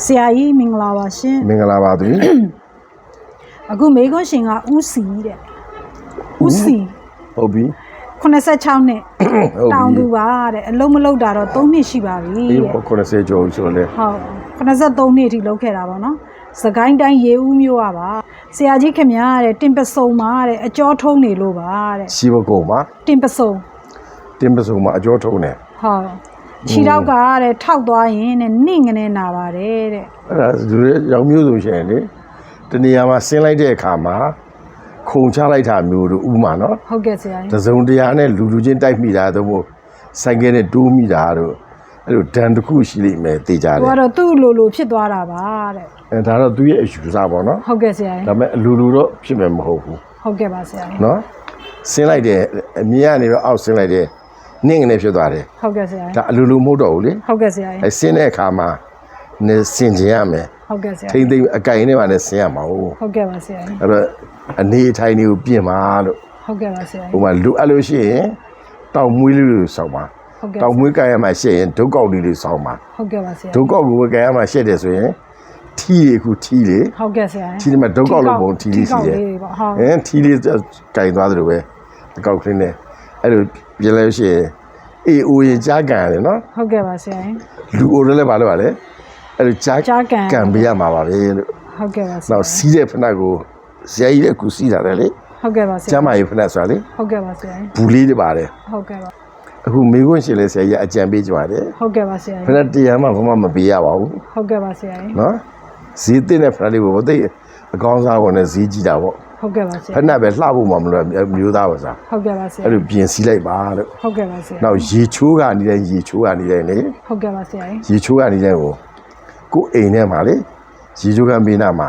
ဆရာကြီးမင်္ဂလာပါရှင်မင်္ဂလာပါသူအခုမေခွန်းရှင်ကဦးစီတဲ့ဦးစီဟုတ်ပြီ86နှစ်ဟုတ်တောင်ပြီသူပါတဲ့အလုံးမလုံးတာတော့3နှစ်ရှိပါပြီဒီတဲ့90ကျော်ဆိုလဲဟုတ်83နှစ်အထိလောက်ခဲ့တာပေါ့နော်စကိုင်းတိုင်းရေဦးမြို့ကပါဆရာကြီးခင်ဗျားတဲ့တင်ပစုံပါတဲ့အကျော်ထုံးနေလို့ပါတဲ့ရှိဘကုံမှာတင်ပစုံတင်းပစုံမှာအကျော်ထုံးတယ်ဟုတ် ခြေတော့ကတဲ့ထောက်သွားရင်တဲ့နှင့်ငနေနာပါတယ်တဲ့အဲ့ဒါသူရဲ့ရောင်မျိုးဆိုရှင်လေတနေရာမှာဆင်းလိုက်တဲ့အခါမှာခုံချလိုက်တာမျိုးတို့ဥမာနော်ဟုတ်ကဲ့ဆရာတကြီးစုံတရာနဲ့လူလူချင်းတိုက်မိတာတို့မို့ဆိုင်ကယ်နဲ့တိုးမိတာတို့အဲ့လိုဒဏ်တစ်ခုရှိလိမ့်မယ်တေးကြတသူယ်ကတော့သူ့လိုလိုဖြစ်သွားတာပါတဲ့အဲဒါတော့သူရဲ့အယူဆပေါ့နော်ဟုတ်ကဲ့ဆရာကြီးဒါပေမဲ့အလူလူတော့ဖြစ်မယ်မဟုတ်ဘူးဟုတ်ကဲ့ပါဆရာကြီးနော်ဆင်းလိုက်တဲ့အမြင်ကနေတော့အောက်ဆင်းလိုက်တဲ့ နှင်းငနေဖြစ်သွားတယ်ဟုတ်ကဲ့ဆရာကြီးဒါအလူလူမဟုတ်တော့ဘူးလေဟုတ်ကဲ့ဆရာကြီးအဲဆင်းတဲ့အခါမှာနေဆင်ကျင်ရမယ်ဟုတ်ကဲ့ဆရာထိမ့်သိမ့်အကင်နဲ့မှလည်းဆင်းရမှာဟုတ်ဟုတ်ကဲ့ပါဆရာကြီးအဲ့တော့အနေအထိုင်တွေကိုပြင်ပါလို့ဟုတ်ကဲ့ပါဆရာဟိုကြီးမှာလူအဲ့လို့ရှိရင်တောင်မွေးလေးတွေစောင်းပါဟုတ်ကဲ့တောင်မွေးကံရမှာရှက်ရင်ဒုက္ကောက်လေးတွေစောင်းပါဟုတ်ကဲ့ပါဆရာဒုက္ကောက်ကိုကံရမှာရှက်တယ်ဆိုရင်ထီးတွေအခုထီးလေဟုတ်ကဲ့ဆရာထီးတွေမှာဒုက္ကောက်လို့ပုံထီးလေးရှိတယ်ထီးကောက်လေးပေါ့ဟုတ်ဟင်ထီးလေးကင်သွားတယ်လို့ပဲအကောက်ကလေးနဲ့အဲ့လိုပြင်လဲရှိရင် အေးအိုရင်ကြားကန်ရတယ်နော်ဟုတ်ကဲ့ပါဆရာကြီးလူအိုလည်းပါလို့ပါလေအဲ့လိုကြားကြားကန် ကန်ပေးရမှာပါပဲလို့ဟုတ်ကဲ့ပါဆရာနောက်စီးတဲ့ဖနက်ကိုဇယကြီးတဲ့ကူစီးတာတယ်လေဟုတ်ကဲ့ပါဆကျရာမ်းမာရေးဖနက်ဆိုတာလေဟုတ်ကဲ့ပါဆရာကြီးဘူးလေးတွေပါတယ်ဟုတ်ကဲ့ပါအခုမေခွန်းရှင်လဲဆရာကြီးအကြံပေးကြပါတယ်ဟုတ်ကဲ့ပါဆရာဖကြီးနက်တရားမှဘာမှမပေးရပါဘူးဟုတ်ကဲ့ပါဆရာကြီးနော်ဈေးတင်တဲ့ဖနက်လေးကိုသိအကောင်းစားဝင်နဲ့ဈေးကြည့်တာပေါ့ ဟုတ်ကဲ့ပါဆရာဖနက်ပဲလှဖို့မှမလို့မျိုးသားပါစားဟုတ်ကဲ့ပါဆရာအဲ့လိုပြင်စီးလိုက်ပါလို့ဟုတ်ကဲ့ပါဆရာနောက်ရေချိုးကနေတိုင်းရေချိုးကနေတိုင်းလေဟုတ်ကဲ့ပါဆရာကြီးရေချိုးကနေတိုင်းကိုကိုယ်အိမ်ထဲမှာလေရေချိုးကပေးနာမှာ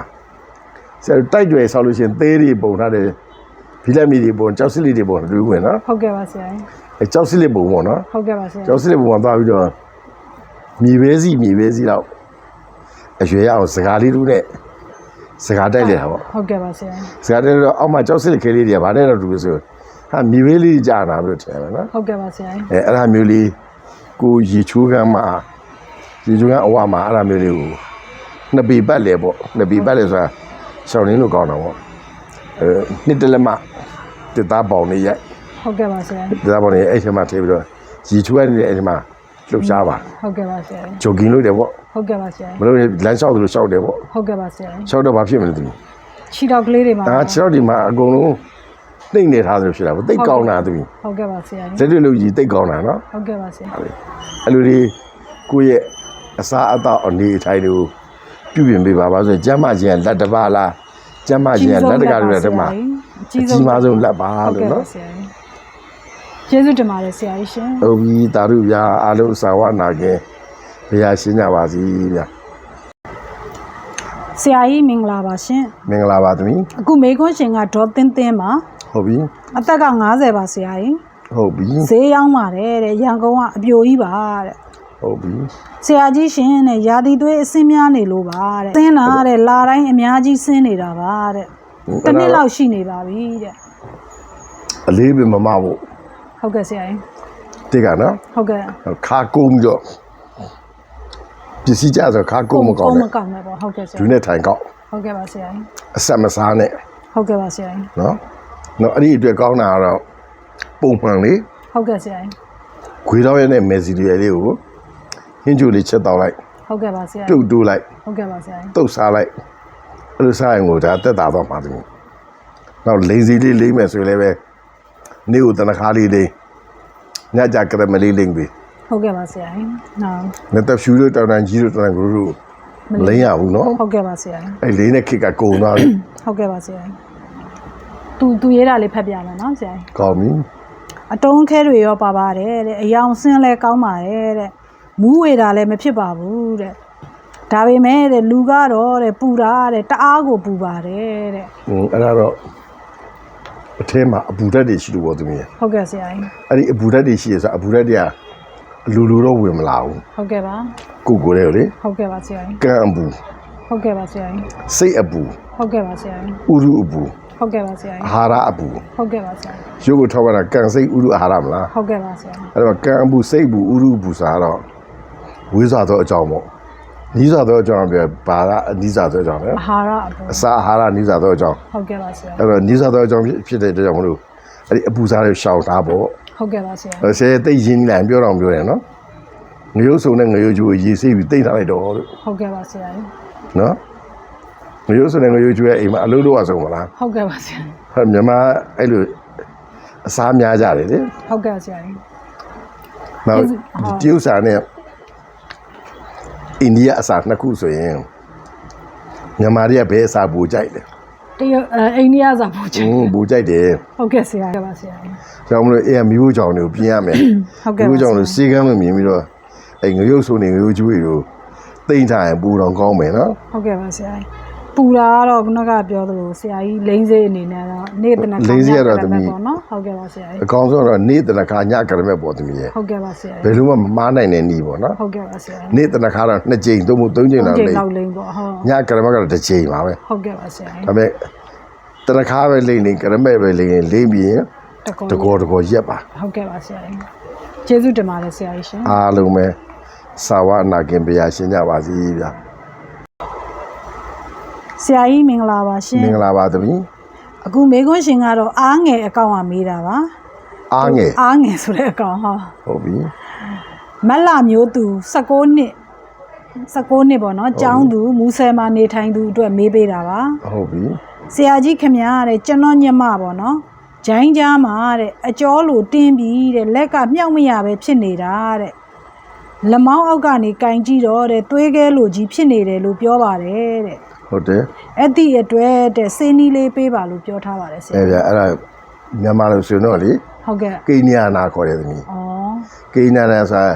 ဆရာတိုက်တွေဆောက်လို့ရှရင်သေးတွေပုံထားတယ်ဖီလက်မီတွေပုံကြောက်စစ်လေးတွေပုံတွေ့ဝင်နော်ဟုတ်ကဲ့ပါဆရာကြီးအဲကြောက်စစ်လေးပုံပေါ့နော်ဟုတ်ကဲ့ပါဆရာကျောက်စစ်လေးပုံမှာသွားပြီးတော့မြေပဲစီမြေပဲစီတော့အရွယ်ရအောင်စကားလေးတူနဲ့ စကားတိုက်လေတာပေါ့ဟုတ်ကဲ့ပါဆရာကြီးစကားတိုက်တော့အောက်မှာကျောက်စစ်လေးခဲလေးတွေကဗာနဲ့တော့တူလို့ဆိုဟာမြေပဲလေးကြာနာပြီးတော့ထင်တယ်နော်ဟုတ်ကဲ့ပါဆရာကြီးအဲအဲ့ဒါမျိုးလေးကိုရေချိုးကမ်းမှာရေချိုးကမ်းအဝမှာအဲ့ဒါမျိုးလေးကိုနှစ်ပေပတ်လေပေါ့နှစ်ပေပတ်လေဆိုတာရှောင်းရင်းလို့ကောင်းတာပေါ့အဲနှစ်တလက်မတစ်သားပေါင်လေးရိုက်ဟုတ်ကဲ့ပါဆရာကြီးတစ်သားပေါင်လေးအဲ့ထဲမှာထည့်ပြီးတော့ရေချိုးရနေတဲ့အဲ့ထဲမှာ လှုပ်ရှားပါဟုတ်ကဲ့ပါဆရာကြီးဂျိုကင်းလုပ်တယ်ပေါ့ဟုတ်ကဲ့ပါဆရာမလို့လမ်းလျှောက်သလိုလျှောက်တယ်ပေါ့ဟုတ်ကဲ့ပါဆရာကြီးလျှောက်တော့ဘာဖြစ်မလဲသူခြေတော်ကလေးတွေမှာဒါခြေထောက်ဒီမှာအကုန်လုံးတိတ်နေထားသလိုဖြစ်တာပေါ့တိတ်ကောင်းတာသူဟုတ်ကဲ့ပါဆရာကြီးလက်တွေ့လို့ကြီးတိတ်ကောင်းတာနော်ဟုတ်ကဲ့ပါဆရာအဲ့လိုဒီကိုယ့်ရဲ့အစားအသောက်အနေအထိုင်တွေကိုပြုပြင်ပေးပါပါဆိုရင်ကျမ်းမချင်းကလက်တစ်ပါးလားကျမ်းမချင်းကလက်တကားတွေတည်းမှာအအကြီးကြီးမားဆုံးလက်ပါဟုတ်လို့ကဲ့ပါနော်ဆရာ ကြီးကျေးဇူးတင်ပါတယ်ဆရာကြီးရှင်ဟုတ်ပြီတာရုဗျာအားလုံးစာဝနာခင်ဘုရားရှင်းကြပါစီဗျာဆရာကြီးမင်္ဂလာပါရှင်မင်္ဂလာပါသမီးအခုမေခွန်းရှင်ကဒေါ်တင်းတင်းပါဟုတ်ပြီအသက်က90ပါဆရာကြီးဟုတ်ပြီဈေးရောက်ပါတယ်တဲ့ရန်ကုန်ကအပြိုကြီးပါတဲ့ဟုတ်ပြီဆရာကြီးရှင်တဲ့ရာသီသွေးအဆင်းများနေလို့ပါတဲ့သင်းတာတဲ့လာတိုင်းအများကြီးဆင်းနေတာပါတဲ့တစ်နှစ်လောက်ရှိနေပါပြီတဲ့အလေးပင်မမဖို့ ဟုတ်ကဲ့ဆရာကြီးတိတ်ကနော်ဟုတ်ကဲ့ခါကုန်းပြီးတော့ပစ္စည်းကြဆိုခါကုန်းမကောင်းမနဲ့ကောင်းနဲ့ပေါ့ဟုတ်ကဲ့ဆရာဒူးနဲ့ထိုင်ကောက်ဟုတ်ကဲ့ပါဆရာကြီးအဆက်မစားနဲ့ဟုတ်ကဲ့ပါဆရာကြီးနော်နော်အဲ့ဒီအတွက်ကောင်းတာကတော့ပုံမှန်လေးဟုတ်ကဲ့ဆရာကြီးခွေတော့ရဲနဲ့မယ်စီတွေလေးကိုဟင်းချိုလေးချက်တော့လိုက်ဟုတ်ကဲ့ပါဆရာပြုကြီးတ်တိုးလိုက်ဟုတ်ကဲ့ပါဆရာကြီးတုတ်စားလိုက်အဲ့လိုစားရင်ကိုဒါတက်တာတော့မှာတူနောက်လိန်စီလေးလိမ့်မယ်ဆိုရင်လည်းပဲ နေကိုတနခါလေးလိမ့်ညကြကရမလေးလိမ့်ပြီဟုတ်ကဲ့ပါဆရာကြီးနော်နှစ်သက်ဖြူလို့တောင်တန်ကြီးလို့တောင်တန်ဂရုလို့မလိမ့်ရဘူးနော်ဟုတ်ကဲ့ပါဆရာကြီးအဲ့လေးနဲ့ခစ်ကကုံသွားပြီဟုတ်ကဲ့ပါဆရာကြီးသူသူရေးတာလေးဖတ်ပြမယ်နော်ဆရာကြီးကောင်းပြီအတုံးခဲတွေရောပါပါတယ်တဲ့အယောင်ဆင်းလဲကောင်းပါတယ်တဲ့မူးဝေတာလည်းမဖြစ်ပါဘူးတဲ့ဒါပေမဲ့တဲ့လူကတော့တဲ့ပူတာတဲ့တအားကိုပူပါတယ်တဲ့ဟွန်းအဲ့ဒါတော့ အထဲမှာအပူဓာတ်တွေရှိလို့ပေါ့သူမြင်ဟုတ်ကဲ့ဆရာကြီးအဲ့ဒီအပူဓာတ်တွေရှိရဆိုအပူဓာတ်တွေကအလူလူတော့ဝင်မလာဘူးဟုတ်ကဲ့ပါကိုယ်ကိုယ်လေးကိုလေဟုတ်ကဲ့ပါဆရာကြီးကံအပူဟုတ်ကဲ့ပါဆရာကြီးစိတ်အပူဟုတ်ကဲ့ပါဆရာကြီးဥရုအပူဟုတ်ကဲ့ပါဆရာကြီးအာဟာရအပူဟုတ်ကဲ့ပါဆရာကြီးရုပ်ကိုထောက်ရတာကံစိတ်ဥရုအာဟာရမလားဟုတ်ကဲ့ပါဆရာကြီးအဲ့တော့ကံအပူစိတ်အပူဥရုအပူစားတော့ဝိဇ္ဇာတော့အကြောင်းပေါ့ နီးစွာသောအကြောင်းပြောဘာကအနီးစွာသောအကြောင်းလဲအာဟာရအပေါ်အစာအာဟာရနီးစွာသောအကြောင်းဟုတ်ကဲ့ပါဆရာအဲ့တော့နီးစွာသောအကြောင်းဖြစ်ဖြစ်တဲ့အတွက်ကြောင့်မလို့အဲ့ဒီအပူစားတွေရှောင်ထားဖို့ဟုတ်ကဲ့ပါဆရာဆယ်သိပ်ရင်းနေလိုက်ပြောတော့ပြောတယ်နော်ငရုတ်စုံနဲ့ငရုတ်ကျူကိုရေးစိတ်ပြီးတိတ်ထားလိုက်တော့လို့ဟုတ်ကဲ့ပါဆရာနော်ငရုတ်စုံနဲ့ငရုတ်ကျူရဲ့အိမ်မှာအလုပ်လုပ်ရဆုံးမလားဟုတ်ကဲ့ပါဆရာဟဲ့မြန်မာအဲ့လိုအစားများကြတယ်လေဟုတ်ကဲ့ဆရာနောက်ဟုတ်ဒီဥစ္စာနဲ့ အိန္ဒိယအစားနှစ်ခုဆိုရင်မြန်မာတွေကဘယ်အစားပူကြိုက်လဲတရုတ်အဲအိန္ဒိယစာပို့ချအင်င်းပူကြိုက်တယ်ဟုတ်ကဲ့ဆရာဟုတ်ကဲ့ပါဆရာကြောင့်မလို့အေးမီးဖို့ကြောင်တွေကိုပြင်ရမယ်ဟုတ်ကဲ့မီးပါဖို့ကြောင်တွေစီကမ်းမမြင်ပြီးတော့အဲ့ငရုတ်ဆိုနေငရုတ်ကျွေးတွေကိုတိမ့်ထားရင်ပူတော့ကောင်းမယ်နော်ဟုတ်ကဲ့ပါဆရာ ပူတာကတော့ခုနကပြောသလိုဆရာကြီးလိမ့်စေးအနေနဲ့တော့နေ့တနက်ခါလိမ့်စေးကတော့သမီးပေါ့နော်ဟုတ်ကဲ့ပါဆရာအကောင်းဆုံးတော့နေ့တနခါညကရမဲ့ပေါ်သမီးရဲ့ဟုတ်ကဲ့ပါဆရာဘယ်လိုမှမမားနိုင်တဲ့နီးပေါ့နော်ဟုတ်ကဲ့ပါဆရာနေ့တနခါတော့နှစ်ကြိမ်သို့မဟုတ်သုံးကြိမ်လောက်ချိန်လိမ့်လောက်လိမ့်ပေါ့ဟုတ်ညကရမကတော့တစ်ကြိမ်ပါပဲဟုတ်ကဲ့ပါဆရာဒါပေမဲ့တနခါပဲလိမ့်နေကရမဲ့ပဲလိမ့်ရင်လိမ့်ပြီးရင်တကောတကောတကောရက်ပါဟုတ်ကဲ့ပါဆရာကျေးဇူးတင်ပါတယ်ဆရာကြီးရှင်အားလုံးပဲစာဝအနာကင်ပြာရှင်းကြပါစီဗျာ ဆရာကြီးမင်္ဂလာပါရှင်မင်္ဂလာပါသမီးအခုမေခွန်းရှင်ကတော့အားငယ်အကောင့်ကမေးတာပါအားငယ်အားငယ်ဆိုတဲ့အကောင့်ဟာဟုတ်ပြီမက်လာမျိုးသူ16နှစ်16နှစ်ပေါ့နော်ကျောင်းသူမူဆယ်မှာနေထိုင်သူအတွက်မေးပေးတာပါဟုတ်ပြီဆရာကြီးခင်ဗျားတဲ့ကျွန်တော်ညမပေါ့နော်ဂျိုင်းကြားမှာတဲ့အကျော်လိုတင်းပြီးတဲ့လက်ကမြောက်မရပဲဖြစ်နေတာတဲ့လက်မောင်းအောက်ကနေကင်ကြည့်တော့တဲ့သွေးခဲလိုကြီးဖြစ်နေတယ်လို့ပြောပါတယ်တဲ့ ဟုတ်တယ်အဲ့ဒီအတွက်တဲ့စေးနီးလေးပေးပါလို့ပြောထားပါတယ်ဆရာအဲဗျာအဲ့ဒါမြန်မာလိုဆိုရင်တော့လေဟုတ်ကဲ့ကိညာနာခေါ်တယ်သမီးဩကိညာနာဆို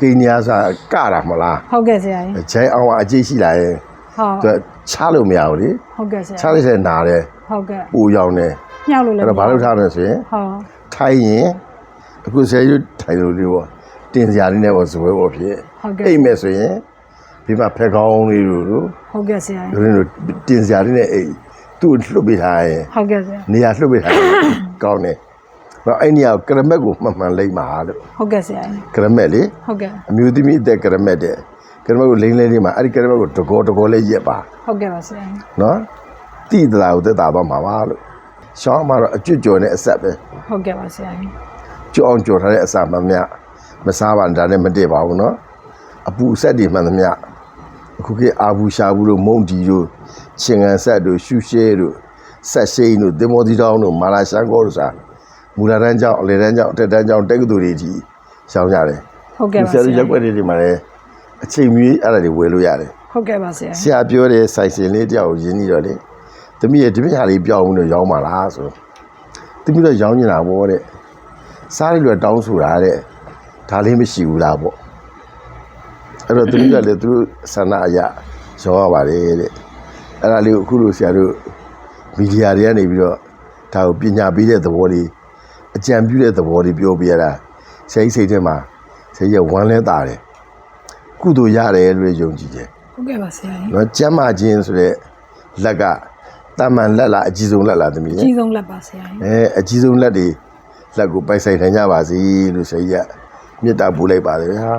ကိညာဆိုကတာမလားဟုတ်ကဲ့ဆရာကြီးဂျိုင်းအောင်အကြည့်ရှိလာရင်ဟုတ်သူချလို့မရဘူးလေဟုတ်ကဲ့ဆရာချလိုက်တဲ့နာတယ်ဟုတ်ကဲ့ပူရောင်တယ်ညှောက်လို့လည်းအဲ့တော့ဘာလို့ထားမလဲဆိုရင်ဟုတ်ထိုင်ရင်အခုဆယ်ရွထိုင်လို့ဒီပေါ့တင်စရာလေးနဲ့ပေါ့ဇပွဲပေါ့ဖြစ်ဟုတ်ကဲ့အိမ်မဲ့ဆိုရင် ဒီမှာဖက်ကောင်းလေးတို့တို့ဟုတ်ကဲ့ဆရာကြီးတို့တို့တင်စရာလေးနဲ့အိမ်သူ့ကိုလှုပ်ပေးထားရင်ဟုတ်ကဲ့ဆရာနေရာလှုပ်ပေးထားရင်ကောင်းတယ်တော့အဲ့နေရာကိုကရမက်ကိုမှန်မှန်လိမ့်ပါလို့ဟုတ်ကဲ့ဆရာကြီးကရမက်လေဟုတ်ကဲ့အမျိုးသမီးအသက်ကရမက်တဲ့ကရမက်ကိုလိမ့်လိမ့်လေးမှာအဲ့ဒီကရမက်ကိုတကောတကောလေးရက်ပါဟုတ်ကဲ့ပါဆရာကြီးနော်တိတလာကိုသက်သာတော့မှာပါလို့ရှောင်းမှာတော့အကျွတ်ကြော်နဲ့အဆက်ပဲဟုတ်ကဲ့ပါဆရာကြီးကြော်အောင်ကြော်ထားတဲ့အစာမှန်မြမစားပါနဲ့ဒါနဲ့မတည့်ပါဘူးနော်အပူအဆက်တွေမှန်သမျှ အခုခေတ်အာဘူးရှာဘူးတို့မုံဒီတို့ချင်းကန်ဆက်တို့ရှူရှဲတို့ဆက်ရှိန်တို့တင်မောတီတောင်းတို့မာလာရှန်ကောတို့စာမူလာတန်းကျောင်းအလေတန်းကျောင်းအတက်တန်းကျောင်းတက္ကသိုလ်တွေကြီးရှောင်းကြတယ်ဟုတ်ကဲ့ပါဆဆရာရာတို့ကြီးရက်ွက်တွေဒီမှာလည်းအချိန်မီအဲ့ဒါတွေဝယ်လို့ရတယ်ဟုတ်ကဲ့ပါဆရာဆရာပြောတဲ့စိုက်စင်လေးတယောက်ကိုရင်းနေတော့လေတမီးရဲ့တမီးဟာလေးပြောင်းပြီးတော့ရောင်းပါလားဆိုတမီးတော့ရောင်းနေတာပေါ့တဲ့စားရလို့တောင်းဆိုတာတဲ့ဒါလေးမရှိဘူးလားပေါ့ အဲ့တော့တမီးကလည်းသူတို့ဆန္ဒအရရောင်းရပါတယ်တဲ့အဲ့ဒါလေးကိုအခုလိုဆရာတို့မီဒီယာတွေကနေပြီးတော့ဒါကိုပညာပေးတဲ့သဘောလေးအကြံပြုတဲ့သဘောလေးပြောပြရတာဆရာကြီးစိတ်ထဲမှာဆရာကြီးကဝမ်းလဲတာတယ်ကုသိုလ်ရတယ်လို့ယုံကြည်တယ်ဟုတ်ကဲ့ပါဆရာကြီးနော်ကျမ်းမာခြင်းဆိုတဲ့လက်ကတာမန်လက်လားအကြီးဆုံးလက်လားသမီးအကြီးဆုံးလက်ပါဆရာကြီးအဲအကြီးဆုံးလက်တွေလက်ကိုပိုက်ဆိုင်နိုင်ကြပါစေလို့ဆရာကြီးကမေတ္တာပို့လိုက်ပါတယ်ဗျာ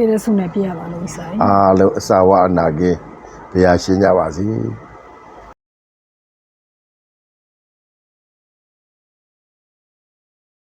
ပြည့်တဲ့ဆုနဲ့ပြည့်ရပါလို့ဆရာကြီးအားလုံးအစာဝအနာကင်းဘုရားရှင်ကြပါစေ